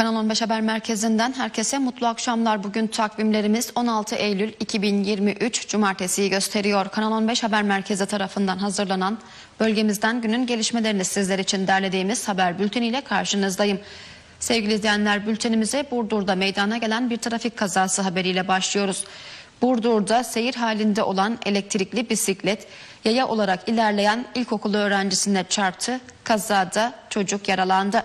Kanal 15 Haber Merkezi'nden herkese mutlu akşamlar. Bugün takvimlerimiz 16 Eylül 2023 Cumartesi'yi gösteriyor. Kanal 15 Haber Merkezi tarafından hazırlanan bölgemizden günün gelişmelerini sizler için derlediğimiz haber bülteniyle karşınızdayım. Sevgili izleyenler bültenimize Burdur'da meydana gelen bir trafik kazası haberiyle başlıyoruz. Burdur'da seyir halinde olan elektrikli bisiklet yaya olarak ilerleyen ilkokul öğrencisine çarptı. Kazada çocuk yaralandı.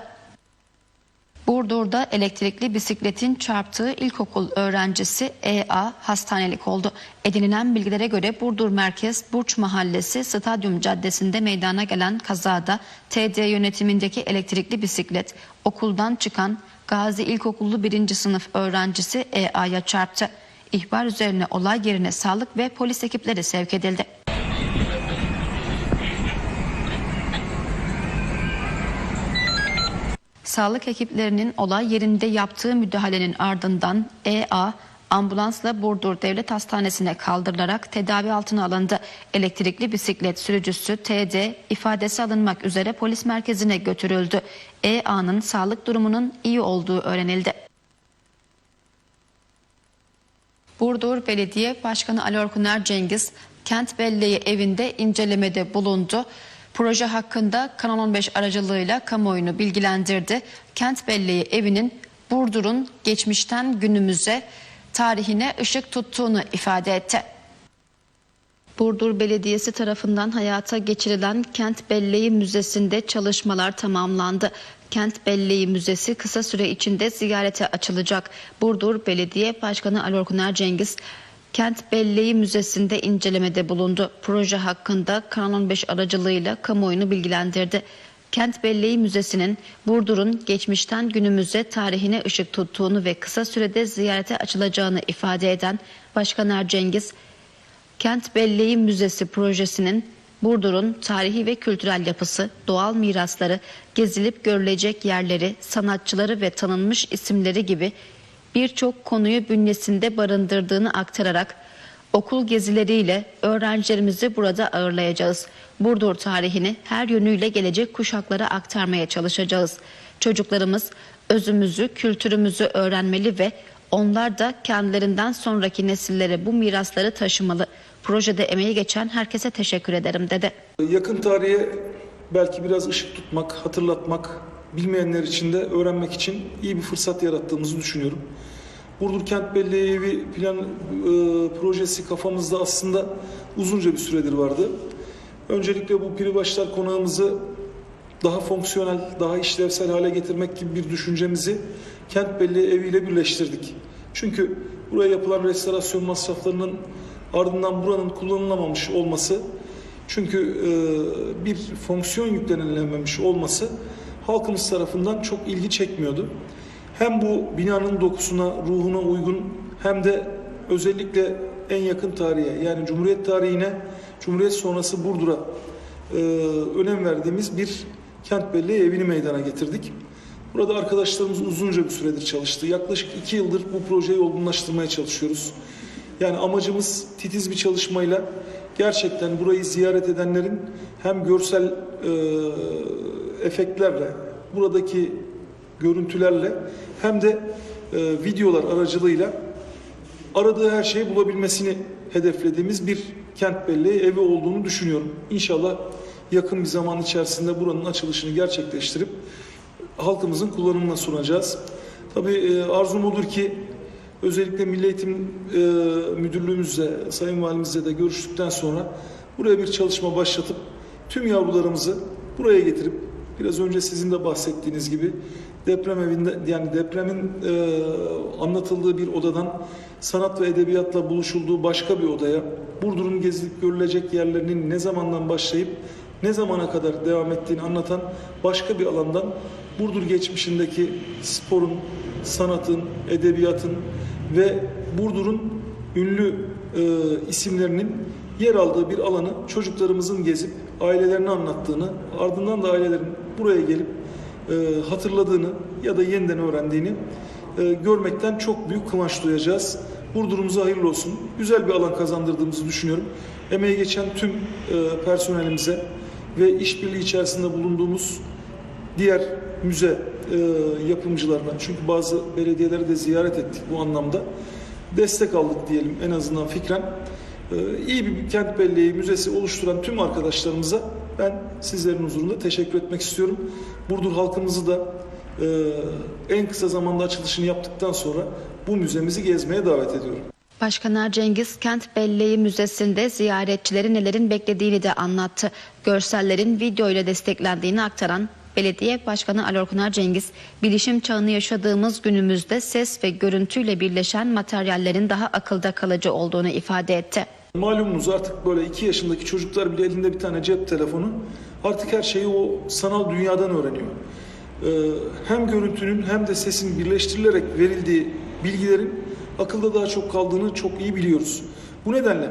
Burdur'da elektrikli bisikletin çarptığı ilkokul öğrencisi EA hastanelik oldu. Edinilen bilgilere göre Burdur Merkez Burç Mahallesi Stadyum Caddesi'nde meydana gelen kazada TD yönetimindeki elektrikli bisiklet okuldan çıkan Gazi İlkokullu 1. sınıf öğrencisi EA'ya çarptı. İhbar üzerine olay yerine sağlık ve polis ekipleri sevk edildi. Sağlık ekiplerinin olay yerinde yaptığı müdahalenin ardından EA ambulansla Burdur Devlet Hastanesi'ne kaldırılarak tedavi altına alındı. Elektrikli bisiklet sürücüsü TD ifadesi alınmak üzere polis merkezine götürüldü. EA'nın sağlık durumunun iyi olduğu öğrenildi. Burdur Belediye Başkanı Ali Orkuner Cengiz Kent Belleği evinde incelemede bulundu. Proje hakkında Kanal 15 aracılığıyla kamuoyunu bilgilendirdi. Kent Belleği evinin Burdur'un geçmişten günümüze tarihine ışık tuttuğunu ifade etti. Burdur Belediyesi tarafından hayata geçirilen Kent Belleği Müzesi'nde çalışmalar tamamlandı. Kent Belleği Müzesi kısa süre içinde ziyarete açılacak. Burdur Belediye Başkanı Ali Orkuner Cengiz Kent Belleği Müzesi'nde incelemede bulundu. Proje hakkında Kanal 15 aracılığıyla kamuoyunu bilgilendirdi. Kent Belleği Müzesi'nin Burdur'un geçmişten günümüze tarihine ışık tuttuğunu ve kısa sürede ziyarete açılacağını ifade eden Başkan Er Cengiz, Kent Belleği Müzesi projesinin Burdur'un tarihi ve kültürel yapısı, doğal mirasları, gezilip görülecek yerleri, sanatçıları ve tanınmış isimleri gibi birçok konuyu bünyesinde barındırdığını aktararak okul gezileriyle öğrencilerimizi burada ağırlayacağız. Burdur tarihini her yönüyle gelecek kuşaklara aktarmaya çalışacağız. Çocuklarımız özümüzü, kültürümüzü öğrenmeli ve onlar da kendilerinden sonraki nesillere bu mirasları taşımalı. Projede emeği geçen herkese teşekkür ederim dedi. Yakın tarihe belki biraz ışık tutmak, hatırlatmak, bilmeyenler için de öğrenmek için iyi bir fırsat yarattığımızı düşünüyorum. Burdur Kent Belleği Evi plan e, projesi kafamızda aslında uzunca bir süredir vardı. Öncelikle bu Piribaşlar konağımızı daha fonksiyonel, daha işlevsel hale getirmek gibi bir düşüncemizi Kent Belleği Evi ile birleştirdik. Çünkü buraya yapılan restorasyon masraflarının ardından buranın kullanılamamış olması çünkü e, bir fonksiyon yüklenilememiş olması halkımız tarafından çok ilgi çekmiyordu. Hem bu binanın dokusuna, ruhuna uygun hem de özellikle en yakın tarihe yani Cumhuriyet tarihine, Cumhuriyet sonrası Burdur'a e, önem verdiğimiz bir kent belleği evini meydana getirdik. Burada arkadaşlarımız uzunca bir süredir çalıştı. Yaklaşık iki yıldır bu projeyi olgunlaştırmaya çalışıyoruz. Yani amacımız titiz bir çalışmayla gerçekten burayı ziyaret edenlerin hem görsel e, efektlerle, buradaki görüntülerle hem de e, videolar aracılığıyla aradığı her şeyi bulabilmesini hedeflediğimiz bir kent belleği evi olduğunu düşünüyorum. İnşallah yakın bir zaman içerisinde buranın açılışını gerçekleştirip halkımızın kullanımına sunacağız. Tabii e, arzum odur ki özellikle Milli Eğitim e, Müdürlüğümüzle, Sayın Valimizle de görüştükten sonra buraya bir çalışma başlatıp tüm yavrularımızı buraya getirip biraz önce sizin de bahsettiğiniz gibi deprem evinde yani depremin e, anlatıldığı bir odadan sanat ve edebiyatla buluşulduğu başka bir odaya Burdur'un gezilip görülecek yerlerinin ne zamandan başlayıp ne zamana kadar devam ettiğini anlatan başka bir alandan Burdur geçmişindeki sporun, sanatın, edebiyatın ve Burdur'un ünlü e, isimlerinin yer aldığı bir alanı çocuklarımızın gezip ailelerini anlattığını, ardından da ailelerin buraya gelip e, hatırladığını ya da yeniden öğrendiğini e, görmekten çok büyük kıvanç duyacağız. Burdur'umuza hayırlı olsun. Güzel bir alan kazandırdığımızı düşünüyorum. Emeği geçen tüm e, personelimize ve işbirliği içerisinde bulunduğumuz diğer müze e, yapımcılarına çünkü bazı belediyeleri de ziyaret ettik bu anlamda destek aldık diyelim en azından fikren. E, iyi bir kent belleği müzesi oluşturan tüm arkadaşlarımıza ben sizlerin huzurunda teşekkür etmek istiyorum. Burdur halkımızı da e, en kısa zamanda açılışını yaptıktan sonra bu müzemizi gezmeye davet ediyorum. Başkan Er Cengiz Kent Belleği Müzesi'nde ziyaretçileri nelerin beklediğini de anlattı. Görsellerin video ile desteklendiğini aktaran Belediye Başkanı Ali Orkuner Cengiz, bilişim çağını yaşadığımız günümüzde ses ve görüntüyle birleşen materyallerin daha akılda kalıcı olduğunu ifade etti. Malumunuz artık böyle 2 yaşındaki çocuklar bile elinde bir tane cep telefonu artık her şeyi o sanal dünyadan öğreniyor. Ee, hem görüntünün hem de sesin birleştirilerek verildiği bilgilerin akılda daha çok kaldığını çok iyi biliyoruz. Bu nedenle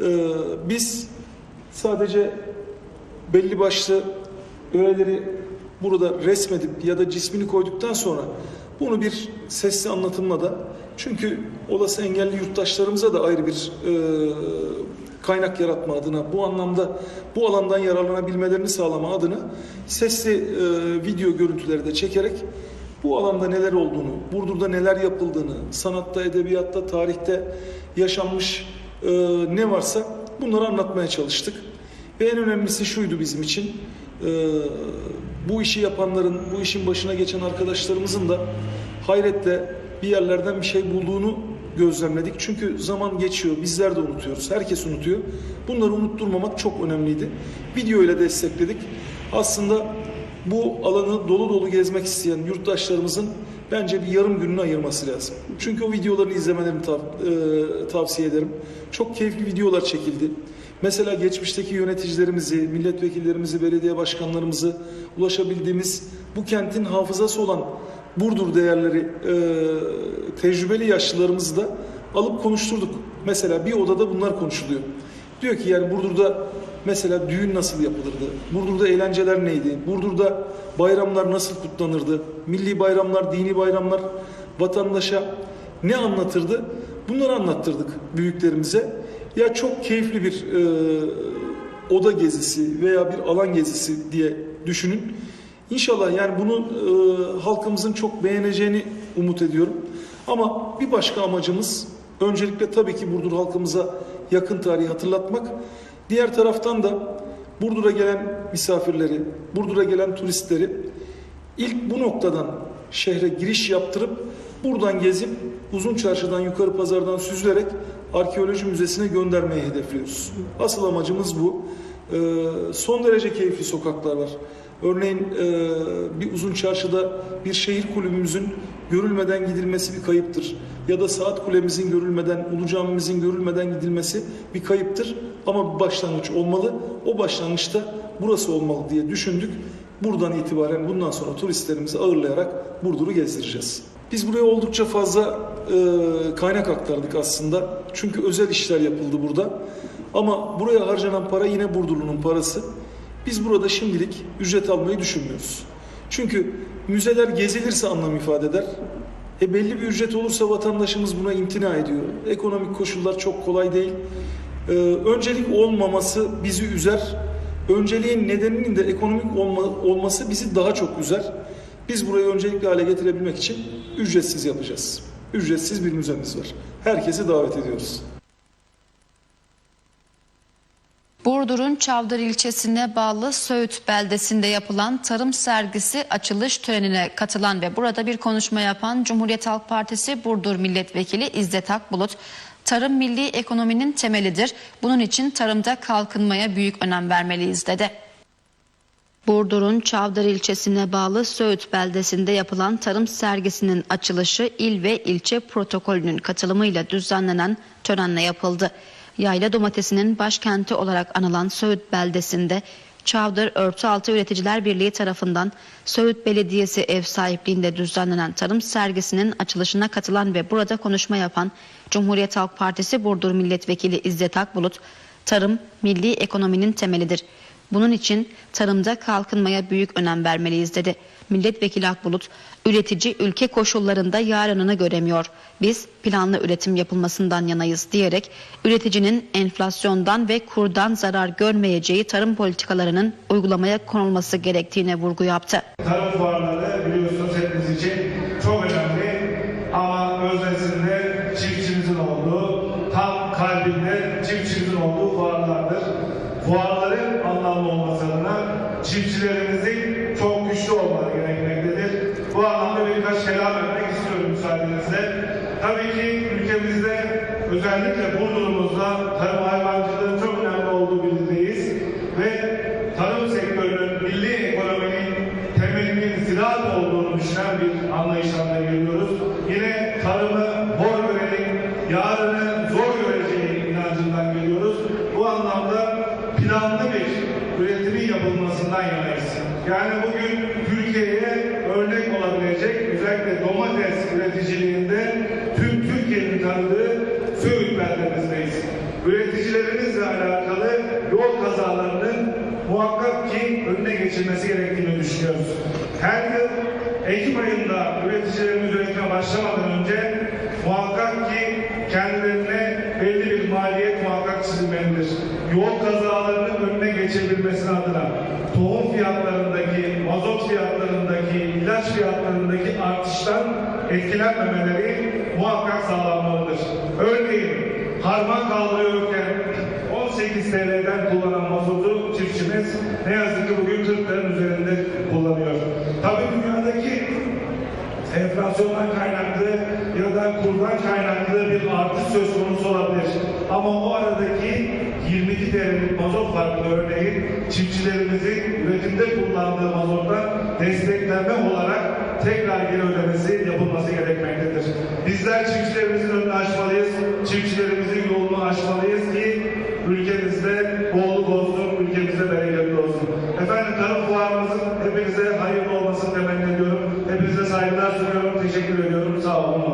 e, biz sadece belli başlı öğeleri burada resmedip ya da cismini koyduktan sonra bunu bir sesli anlatımla da çünkü olası engelli yurttaşlarımıza da ayrı bir e, kaynak yaratma adına bu anlamda bu alandan yararlanabilmelerini sağlama adına sesli e, video görüntüleri de çekerek bu alanda neler olduğunu, Burdur'da neler yapıldığını, sanatta, edebiyatta, tarihte yaşanmış e, ne varsa bunları anlatmaya çalıştık. Ve en önemlisi şuydu bizim için. e, bu işi yapanların, bu işin başına geçen arkadaşlarımızın da hayretle bir yerlerden bir şey bulduğunu gözlemledik. Çünkü zaman geçiyor, bizler de unutuyoruz, herkes unutuyor. Bunları unutturmamak çok önemliydi. Video ile destekledik. Aslında bu alanı dolu dolu gezmek isteyen yurttaşlarımızın bence bir yarım gününü ayırması lazım. Çünkü o videolarını izlemelerini tav- e, tavsiye ederim. Çok keyifli videolar çekildi. Mesela geçmişteki yöneticilerimizi, milletvekillerimizi, belediye başkanlarımızı ulaşabildiğimiz bu kentin hafızası olan Burdur değerleri e, tecrübeli yaşlılarımızı da alıp konuşturduk. Mesela bir odada bunlar konuşuluyor. Diyor ki yani Burdur'da mesela düğün nasıl yapılırdı? Burdur'da eğlenceler neydi? Burdur'da bayramlar nasıl kutlanırdı? Milli bayramlar, dini bayramlar vatandaşa ne anlatırdı? Bunları anlattırdık büyüklerimize. Ya çok keyifli bir e, oda gezisi veya bir alan gezisi diye düşünün. İnşallah yani bunu e, halkımızın çok beğeneceğini umut ediyorum. Ama bir başka amacımız öncelikle tabii ki Burdur halkımıza yakın tarihi hatırlatmak. Diğer taraftan da Burdur'a gelen misafirleri, Burdur'a gelen turistleri ilk bu noktadan şehre giriş yaptırıp buradan gezip uzun çarşıdan yukarı pazardan süzülerek arkeoloji müzesine göndermeyi hedefliyoruz. Asıl amacımız bu. Ee, son derece keyifli sokaklar var. Örneğin e, bir uzun çarşıda bir şehir kulübümüzün görülmeden gidilmesi bir kayıptır. Ya da saat kulemizin görülmeden, ulu camimizin görülmeden gidilmesi bir kayıptır. Ama bir başlangıç olmalı. O başlangıçta burası olmalı diye düşündük. Buradan itibaren bundan sonra turistlerimizi ağırlayarak Burdur'u gezdireceğiz. Biz buraya oldukça fazla e, kaynak aktardık aslında. Çünkü özel işler yapıldı burada. Ama buraya harcanan para yine Burdurlu'nun parası. Biz burada şimdilik ücret almayı düşünmüyoruz. Çünkü müzeler gezilirse anlam ifade eder. E belli bir ücret olursa vatandaşımız buna imtina ediyor. Ekonomik koşullar çok kolay değil. Ee, öncelik olmaması bizi üzer. Önceliğin nedeninin de ekonomik olma, olması bizi daha çok üzer. Biz burayı öncelikli hale getirebilmek için ücretsiz yapacağız. Ücretsiz bir müzemiz var. Herkesi davet ediyoruz. Burdur'un Çavdar ilçesine bağlı Söğüt beldesinde yapılan tarım sergisi açılış törenine katılan ve burada bir konuşma yapan Cumhuriyet Halk Partisi Burdur Milletvekili İzzet Akbulut, tarım milli ekonominin temelidir. Bunun için tarımda kalkınmaya büyük önem vermeliyiz dedi. Burdur'un Çavdar ilçesine bağlı Söğüt beldesinde yapılan tarım sergisinin açılışı il ve ilçe protokolünün katılımıyla düzenlenen törenle yapıldı. Yayla domatesinin başkenti olarak anılan Söğüt beldesinde Çavdar Örtüaltı Üreticiler Birliği tarafından Söğüt Belediyesi ev sahipliğinde düzenlenen tarım sergisinin açılışına katılan ve burada konuşma yapan Cumhuriyet Halk Partisi Burdur Milletvekili İzzet Akbulut, tarım milli ekonominin temelidir. Bunun için tarımda kalkınmaya büyük önem vermeliyiz dedi. Milletvekili Akbulut, üretici ülke koşullarında yarınını göremiyor. Biz planlı üretim yapılmasından yanayız diyerek üreticinin enflasyondan ve kurdan zarar görmeyeceği tarım politikalarının uygulamaya konulması gerektiğine vurgu yaptı. Tarım fuarları biliyorsunuz düşünen bir anlayıştan geliyoruz. Yine tarımı hor görenin yarını zor göreceği inancından geliyoruz. Bu anlamda planlı bir üretimin yapılmasından yanayız. Yani bugün Türkiye'ye örnek olabilecek özellikle domates üreticiliğinde tüm Türkiye'nin tanıdığı Söğüt beldemizdeyiz. Üreticilerimizle alakalı yol kazalarının muhakkak ki önüne geçilmesi gerektiğini düşünüyoruz. Her yıl Ekim ayında üreticilerimiz üretime başlamadan önce muhakkak ki kendilerine belli bir maliyet muhakkak çizilmelidir. Yol kazalarının önüne geçebilmesi adına tohum fiyatlarındaki, mazot fiyatlarındaki, ilaç fiyatlarındaki artıştan etkilenmemeleri muhakkak sağlanmalıdır. Örneğin harman kaldırıyorken 18 TL'den kullanan mazotu çiftçimiz ne yazık ki bugün 40 liranın üzerinde kullanıyor. Tabii dünyadaki enflasyondan kaynaklı ya da kurdan kaynaklı bir artış söz konusu olabilir. Ama o aradaki 22 TL'lik mazot farkı örneğin çiftçilerimizin üretimde kullandığı mazottan desteklenme olarak tekrar geri ödemesi yapılması gerekmektedir. Bizler çiftçilerimizin önünü açmalıyız, çiftçilerimizin yolunu açmalıyız ki ülkemizde hepinize hayırlı olmasını temenni ediyorum. Hepinize saygılar sunuyorum, teşekkür ediyorum. Sağ olun.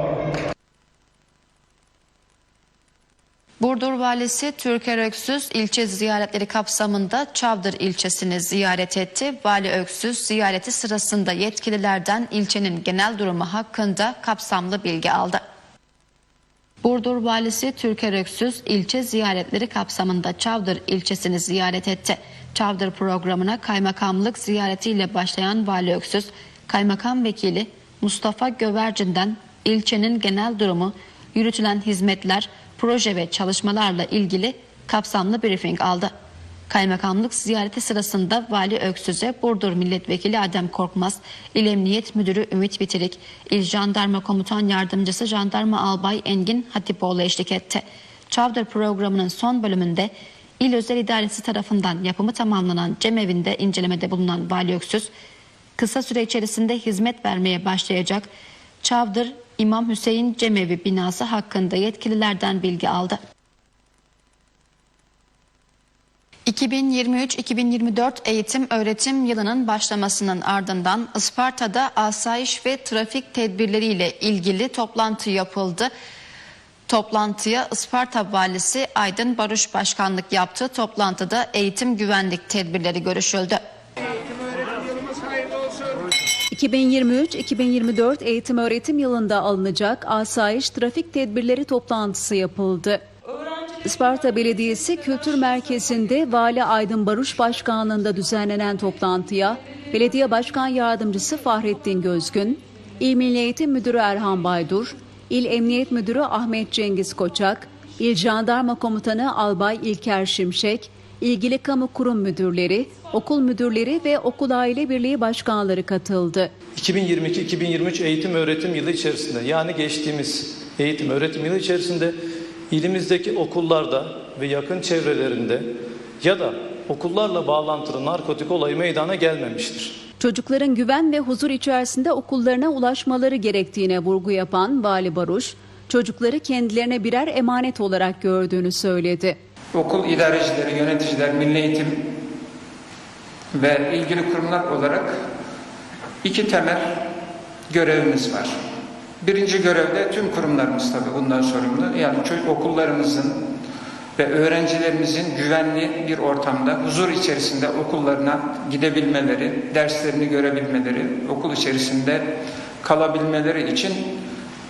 Burdur Valisi Türker Öksüz ilçe ziyaretleri kapsamında Çavdır ilçesini ziyaret etti. Vali Öksüz ziyareti sırasında yetkililerden ilçenin genel durumu hakkında kapsamlı bilgi aldı. Burdur Valisi Türker Öksüz ilçe ziyaretleri kapsamında Çavdır ilçesini ziyaret etti. Çavdır programına kaymakamlık ziyaretiyle başlayan Vali Öksüz, kaymakam vekili Mustafa Gövercin'den ilçenin genel durumu, yürütülen hizmetler, proje ve çalışmalarla ilgili kapsamlı briefing aldı. Kaymakamlık ziyareti sırasında Vali Öksüz'e Burdur Milletvekili Adem Korkmaz, İl Emniyet Müdürü Ümit Bitirik, İl Jandarma Komutan Yardımcısı Jandarma Albay Engin Hatipoğlu eşlik etti. Çavdır programının son bölümünde İl Özel İdaresi tarafından yapımı tamamlanan cemevinde incelemede bulunan Vali Öksüz, kısa süre içerisinde hizmet vermeye başlayacak Çavdır İmam Hüseyin Cemevi binası hakkında yetkililerden bilgi aldı. 2023-2024 eğitim öğretim yılının başlamasının ardından Isparta'da asayiş ve trafik tedbirleriyle ilgili toplantı yapıldı. Toplantıya Isparta Valisi Aydın Barış Başkanlık yaptı. Toplantıda eğitim güvenlik tedbirleri görüşüldü. 2023-2024 eğitim öğretim yılında alınacak asayiş trafik tedbirleri toplantısı yapıldı. Isparta Belediyesi Kültür Merkezi'nde Vali Aydın Baruş Başkanlığında düzenlenen toplantıya Belediye Başkan Yardımcısı Fahrettin Gözgün, İl Milli Eğitim Müdürü Erhan Baydur, İl Emniyet Müdürü Ahmet Cengiz Koçak, İl Jandarma Komutanı Albay İlker Şimşek, ilgili kamu kurum müdürleri, okul müdürleri ve okul aile birliği başkanları katıldı. 2022-2023 eğitim öğretim yılı içerisinde yani geçtiğimiz eğitim öğretim yılı içerisinde ilimizdeki okullarda ve yakın çevrelerinde ya da okullarla bağlantılı narkotik olayı meydana gelmemiştir. Çocukların güven ve huzur içerisinde okullarına ulaşmaları gerektiğine vurgu yapan Vali Baruş, çocukları kendilerine birer emanet olarak gördüğünü söyledi. okul idarecileri, yöneticiler, milli eğitim ve ilgili kurumlar olarak iki temel görevimiz var. Birinci görevde tüm kurumlarımız tabii bundan sorumlu. Yani çocuk okullarımızın ve öğrencilerimizin güvenli bir ortamda, huzur içerisinde okullarına gidebilmeleri, derslerini görebilmeleri, okul içerisinde kalabilmeleri için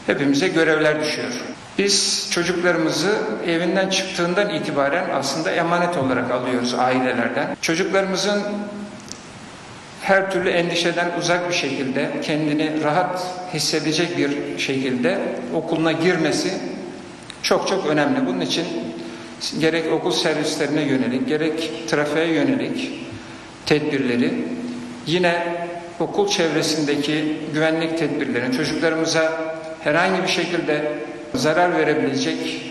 hepimize görevler düşüyor. Biz çocuklarımızı evinden çıktığından itibaren aslında emanet olarak alıyoruz ailelerden. Çocuklarımızın her türlü endişeden uzak bir şekilde, kendini rahat hissedecek bir şekilde okuluna girmesi çok çok önemli. Bunun için gerek okul servislerine yönelik, gerek trafiğe yönelik tedbirleri, yine okul çevresindeki güvenlik tedbirlerini çocuklarımıza herhangi bir şekilde zarar verebilecek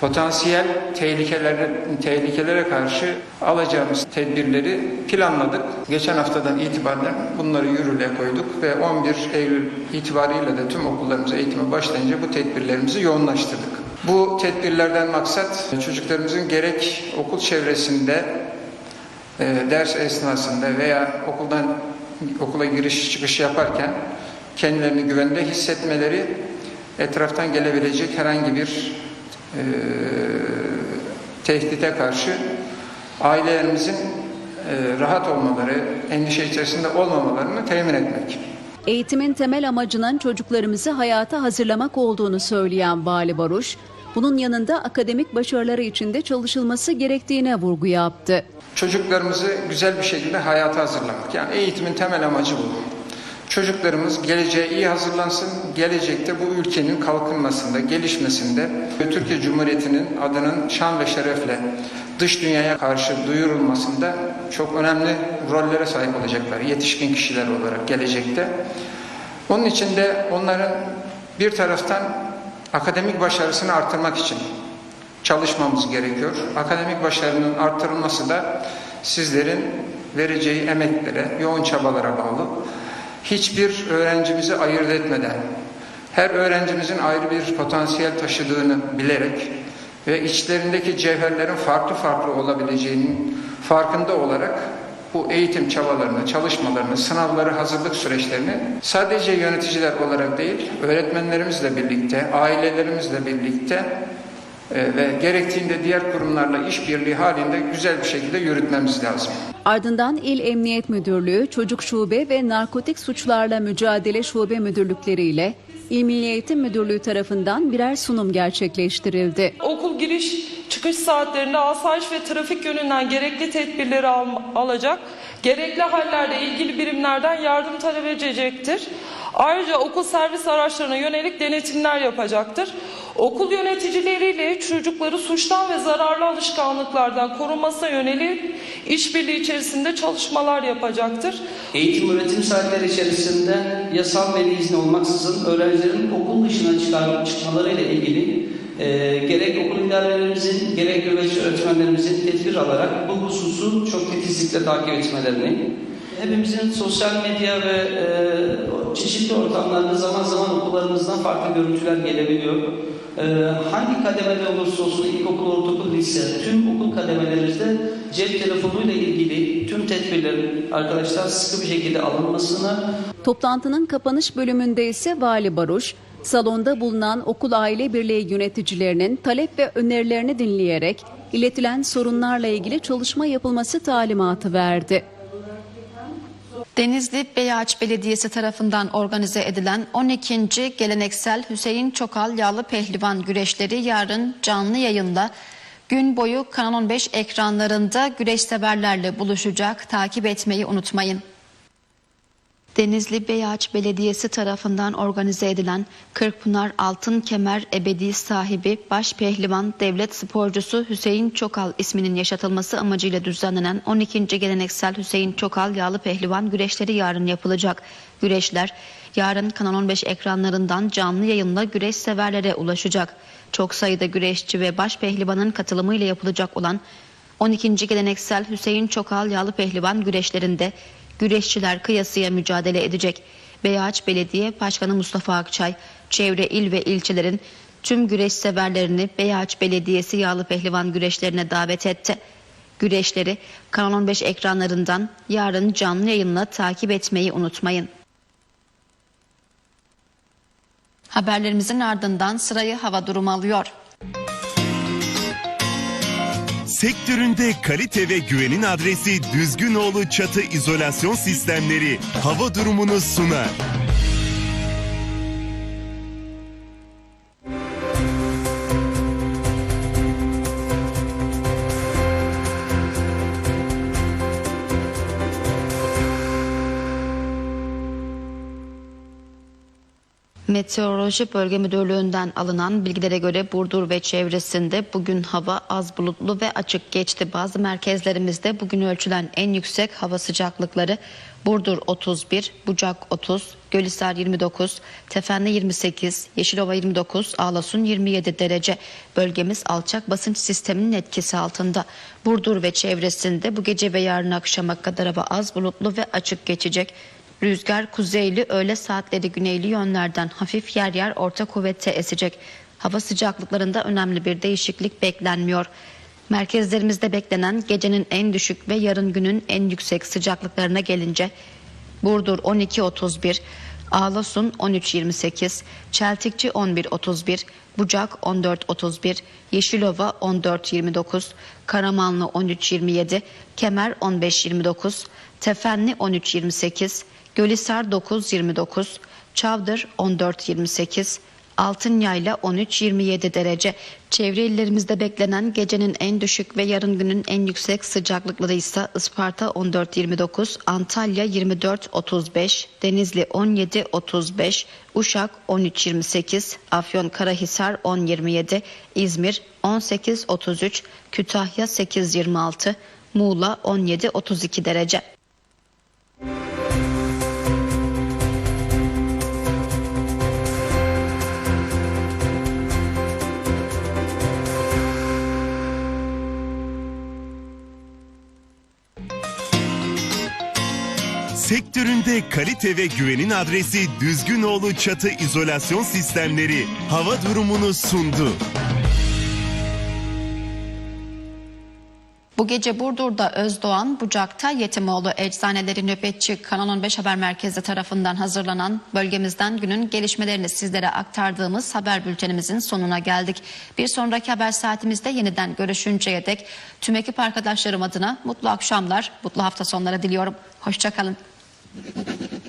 potansiyel tehlikelere, tehlikelere karşı alacağımız tedbirleri planladık. Geçen haftadan itibaren bunları yürürlüğe koyduk ve 11 Eylül itibariyle de tüm okullarımıza eğitime başlayınca bu tedbirlerimizi yoğunlaştırdık. Bu tedbirlerden maksat çocuklarımızın gerek okul çevresinde e, ders esnasında veya okuldan okula giriş çıkış yaparken kendilerini güvende hissetmeleri etraftan gelebilecek herhangi bir e, tehdite karşı ailelerimizin e, rahat olmaları, endişe içerisinde olmamalarını temin etmek. Eğitimin temel amacının çocuklarımızı hayata hazırlamak olduğunu söyleyen Vali Baruş, bunun yanında akademik başarıları için de çalışılması gerektiğine vurgu yaptı. Çocuklarımızı güzel bir şekilde hayata hazırlamak. Yani eğitimin temel amacı bu. Çocuklarımız geleceğe iyi hazırlansın, gelecekte bu ülkenin kalkınmasında, gelişmesinde ve Türkiye Cumhuriyeti'nin adının şan ve şerefle dış dünyaya karşı duyurulmasında çok önemli rollere sahip olacaklar yetişkin kişiler olarak gelecekte. Onun için de onların bir taraftan akademik başarısını artırmak için çalışmamız gerekiyor. Akademik başarının artırılması da sizlerin vereceği emeklere, yoğun çabalara bağlı. Hiçbir öğrencimizi ayırt etmeden, her öğrencimizin ayrı bir potansiyel taşıdığını bilerek ve içlerindeki cevherlerin farklı farklı olabileceğinin farkında olarak bu eğitim çabalarını, çalışmalarını, sınavları, hazırlık süreçlerini sadece yöneticiler olarak değil, öğretmenlerimizle birlikte, ailelerimizle birlikte ve gerektiğinde diğer kurumlarla işbirliği halinde güzel bir şekilde yürütmemiz lazım. Ardından İl Emniyet Müdürlüğü, Çocuk Şube ve Narkotik Suçlarla Mücadele Şube Müdürlükleri ile İl Milli Eğitim Müdürlüğü tarafından birer sunum gerçekleştirildi. Okul giriş çıkış saatlerinde asayiş ve trafik yönünden gerekli tedbirleri al- alacak, gerekli hallerde ilgili birimlerden yardım talep edecektir. Ayrıca okul servis araçlarına yönelik denetimler yapacaktır. Okul yöneticileriyle çocukları suçtan ve zararlı alışkanlıklardan korunmasına yönelik işbirliği içerisinde çalışmalar yapacaktır. Eğitim öğretim saatleri içerisinde yasal veli izni olmaksızın öğrencilerin okul dışına çıkmalarıyla ilgili e, gerek okul idarelerimizin gerek nöbetçi öğretmenlerimizin tedbir alarak bu hususu çok titizlikle takip etmelerini hepimizin sosyal medya ve e, çeşitli ortamlarda zaman zaman okullarımızdan farklı görüntüler gelebiliyor. E, hangi kademede olursa olsun ilkokul, ortaokul, lise tüm okul kademelerimizde cep telefonuyla ilgili tüm tedbirlerin arkadaşlar sıkı bir şekilde alınmasını Toplantının kapanış bölümünde ise Vali Baruş, salonda bulunan okul aile birliği yöneticilerinin talep ve önerilerini dinleyerek iletilen sorunlarla ilgili çalışma yapılması talimatı verdi. Denizli Beyaç Belediyesi tarafından organize edilen 12. geleneksel Hüseyin Çokal Yağlı Pehlivan güreşleri yarın canlı yayında gün boyu Kanal 15 ekranlarında güreş severlerle buluşacak. Takip etmeyi unutmayın. Denizli Beyaç Belediyesi tarafından organize edilen Kırkpınar Altın Kemer ebedi sahibi baş pehlivan devlet sporcusu Hüseyin Çokal isminin yaşatılması amacıyla düzenlenen 12. geleneksel Hüseyin Çokal yağlı pehlivan güreşleri yarın yapılacak. Güreşler yarın Kanal 15 ekranlarından canlı yayınla güreş severlere ulaşacak. Çok sayıda güreşçi ve baş pehlivanın katılımıyla yapılacak olan 12. geleneksel Hüseyin Çokal yağlı pehlivan güreşlerinde güreşçiler kıyasıya mücadele edecek. Beyaç Belediye Başkanı Mustafa Akçay, çevre il ve ilçelerin tüm güreş severlerini Beyaç Belediyesi yağlı pehlivan güreşlerine davet etti. Güreşleri Kanal 15 ekranlarından yarın canlı yayınla takip etmeyi unutmayın. Haberlerimizin ardından sırayı hava durumu alıyor. Sektöründe kalite ve güvenin adresi Düzgünoğlu Çatı İzolasyon Sistemleri hava durumunu sunar. Meteoroloji Bölge Müdürlüğü'nden alınan bilgilere göre Burdur ve çevresinde bugün hava az bulutlu ve açık geçti. Bazı merkezlerimizde bugün ölçülen en yüksek hava sıcaklıkları Burdur 31, Bucak 30, Gölhisar 29, Tefenli 28, Yeşilova 29, Ağlasun 27 derece. Bölgemiz alçak basınç sisteminin etkisi altında. Burdur ve çevresinde bu gece ve yarın akşama kadar hava az bulutlu ve açık geçecek. Rüzgar kuzeyli öğle saatleri güneyli yönlerden hafif yer yer orta kuvvette esecek. Hava sıcaklıklarında önemli bir değişiklik beklenmiyor. Merkezlerimizde beklenen gecenin en düşük ve yarın günün en yüksek sıcaklıklarına gelince Burdur 12.31, Ağlasun 13.28, Çeltikçi 11.31, Bucak 14.31, Yeşilova 14.29, Karamanlı 13.27, Kemer 15.29, Tefenli 13.28, Gölhisar 9.29, Çavdır 14.28, Altınyayla 13-27 derece. Çevre illerimizde beklenen gecenin en düşük ve yarın günün en yüksek sıcaklıkları ise Isparta 14-29, Antalya 24-35, Denizli 17-35, Uşak 13-28, Afyonkarahisar 10-27, İzmir 18-33, Kütahya 8-26, Muğla 17-32 derece. Sektöründe kalite ve güvenin adresi Düzgünoğlu Çatı İzolasyon Sistemleri hava durumunu sundu. Bu gece Burdur'da Özdoğan, Bucak'ta Yetimoğlu Eczaneleri Nöbetçi Kanal 15 Haber Merkezi tarafından hazırlanan bölgemizden günün gelişmelerini sizlere aktardığımız haber bültenimizin sonuna geldik. Bir sonraki haber saatimizde yeniden görüşünceye dek tüm ekip arkadaşlarım adına mutlu akşamlar, mutlu hafta sonları diliyorum. Hoşçakalın. Thank you.